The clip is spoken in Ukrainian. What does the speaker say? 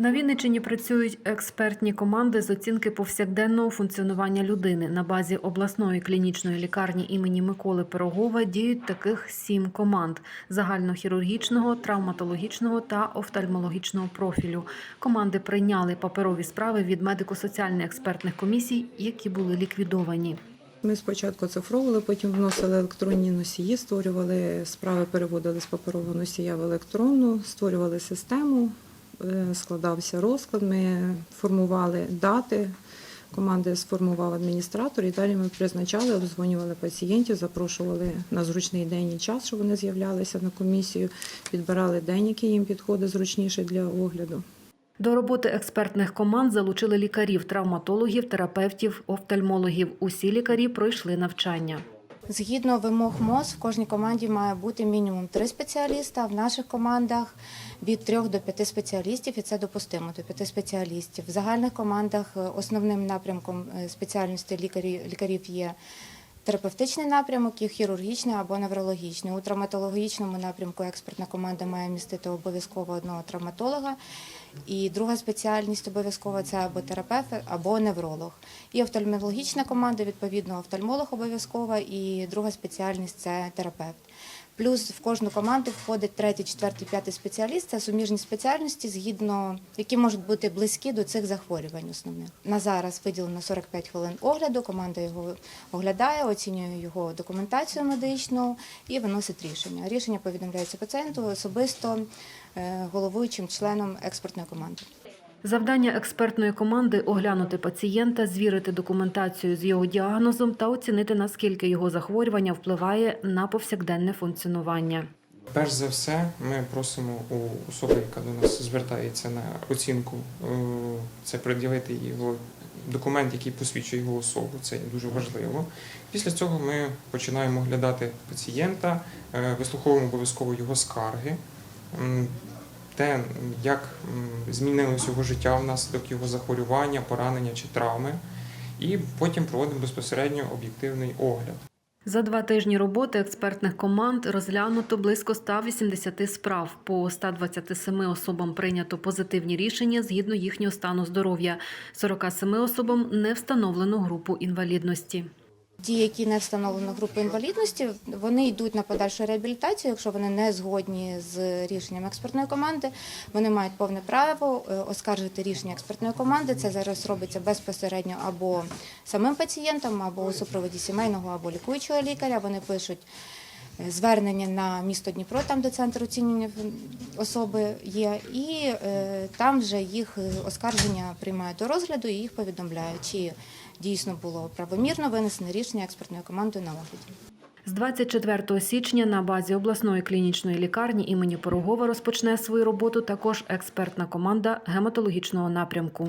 На Вінниччині працюють експертні команди з оцінки повсякденного функціонування людини. На базі обласної клінічної лікарні імені Миколи Пирогова діють таких сім команд загальнохірургічного, травматологічного та офтальмологічного профілю. Команди прийняли паперові справи від медико-соціальних експертних комісій, які були ліквідовані. Ми спочатку цифровували, потім вносили електронні носії, створювали справи, переводили з паперового носія в електронну, створювали систему, складався розклад. Ми формували дати. Команди сформував адміністратор, і далі ми призначали, обдзвонювали пацієнтів, запрошували на зручний день і час, щоб вони з'являлися на комісію, підбирали день, який їм підходить зручніше для огляду. До роботи експертних команд залучили лікарів, травматологів, терапевтів, офтальмологів. Усі лікарі пройшли навчання. Згідно вимог МОЗ, в кожній команді має бути мінімум три спеціаліста. В наших командах від трьох до п'яти спеціалістів, і це допустимо до п'яти спеціалістів. В загальних командах е, основним напрямком е, спеціальності лікарів, лікарів є терапевтичний напрямок і хірургічний або неврологічний. У травматологічному напрямку експертна команда має містити обов'язково одного травматолога. І друга спеціальність обов'язково це або терапевт, або невролог. І офтальмологічна команда, відповідно, офтальмолог обов'язково, і друга спеціальність це терапевт. Плюс в кожну команду входить третій, четвертий, п'ятий спеціаліст. Це суміжні спеціальності, згідно які можуть бути близькі до цих захворювань основних. На зараз виділено 45 хвилин огляду. Команда його оглядає, оцінює його документацію медичну і виносить рішення. Рішення повідомляється пацієнту особисто е, головуючим членом експертної команди. Завдання експертної команди оглянути пацієнта, звірити документацію з його діагнозом та оцінити, наскільки його захворювання впливає на повсякденне функціонування. Перш за все, ми просимо у особи, яка до нас звертається на оцінку, е, це пред'явити його документ, який посвідчує його особу. Це дуже важливо. Після цього ми починаємо оглядати пацієнта, е, вислуховуємо обов'язково його скарги, те, як змінилось його життя внаслідок його захворювання, поранення чи травми, і потім проводимо безпосередньо об'єктивний огляд. За два тижні роботи експертних команд розглянуто близько 180 справ. По 127 особам прийнято позитивні рішення згідно їхнього стану здоров'я. 47 особам не встановлено групу інвалідності. Ті, які не встановлено групи інвалідності, вони йдуть на подальшу реабілітацію. Якщо вони не згодні з рішенням експертної команди, вони мають повне право е, оскаржити рішення експертної команди. Це зараз робиться безпосередньо або самим пацієнтом, або у супроводі сімейного або лікуючого лікаря. Вони пишуть. Е, Звернення на місто Дніпро, там де центр оцінювання особи є, і е, там вже їх е, оскарження приймають до розгляду і їх повідомляють, чи дійсно було правомірно винесене рішення експертною командою на огляді. З 24 січня на базі обласної клінічної лікарні імені Порогова розпочне свою роботу також експертна команда гематологічного напрямку.